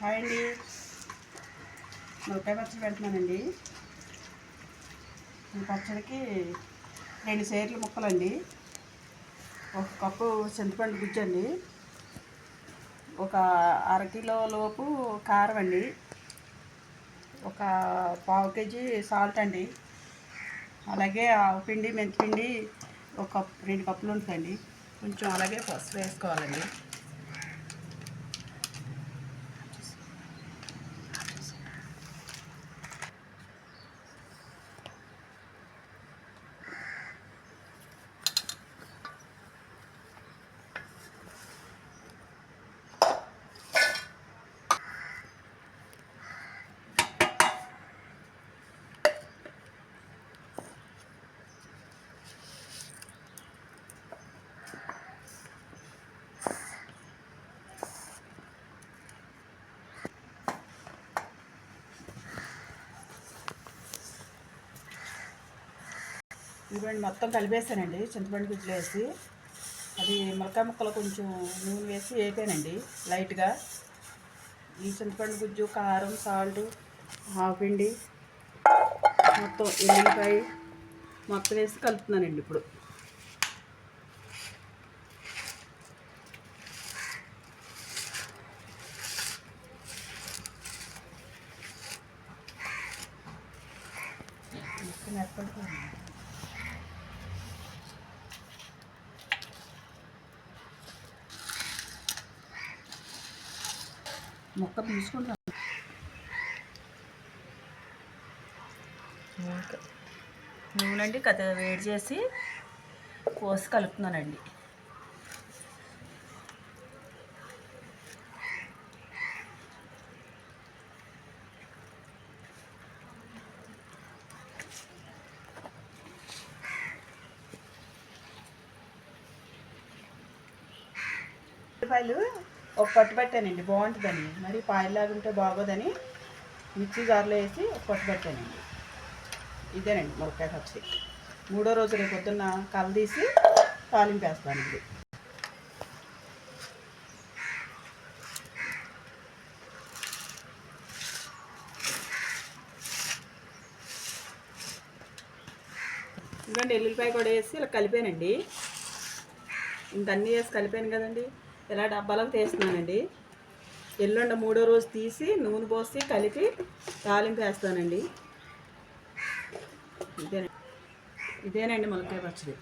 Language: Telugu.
హాయ్ అండి. నూకాయ పచ్చడి పెడుతున్నానండి. ఈ పచ్చడికి రెండు సేర్లు ముక్కలండి. ఒక కప్పు చింతపండు గుజ్జండి. ఒక అరకిలో లోపు కారం అండి. ఒక పావు కేజీ సాల్ట్ అండి. అలాగే ఆవు పిండి మెంతిపిండి ఒక కప్ రెండు కప్పులు ఉంటాయండి కొంచెం అలాగే పసుపు వేసుకోవాలండి. ఇవ్వండి మొత్తం కలిపేసానండి చింతపండు గుజ్జులు వేసి. అది ములకాయ ముక్కలు కొంచెం నూనె వేసి వేపానండి లైట్గా. ఈ చింతపండు గుజ్జు కారం సాల్ట్ ఆపిండి మొత్తం ఎల్లుల్లిపాయ మొత్తం వేసి కలుపుతున్నానండి ఇప్పుడు. మొత్తం మొక్క తీసుకుంటాను నూనె అండి కథ వేడి చేసి పోసి కలుపుతున్నానండి. ఉల్లిపాయలు ఒక పట్టు పెట్టానండి బాగుంటుందని. మరి పాయలాగా ఉంటే బాగోదని మిక్సీ జార్లో వేసి ఒక పట్టు పెట్టానండి. ఇదేనండి ములక్కాయ పచ్చి మూడో రోజు రేపు పొద్దున్న కలదీసి తాలింపేస్తానండి ఇంకా ఇదిగోండి ఎల్లుల్లిపాయ కూడా వేసి ఇలా కలిపానండి. ఇంత అన్నీ వేసి కలిపాను కదండి. ఇలా డబ్బాలకు తీస్తున్నానండి. ఎల్లుండ మూడో రోజు తీసి నూనె పోసి కలిపి తాలింపు వేస్తానండి. ఇదేనండి. ఇదేనండి ములక్కాయ పచ్చడి.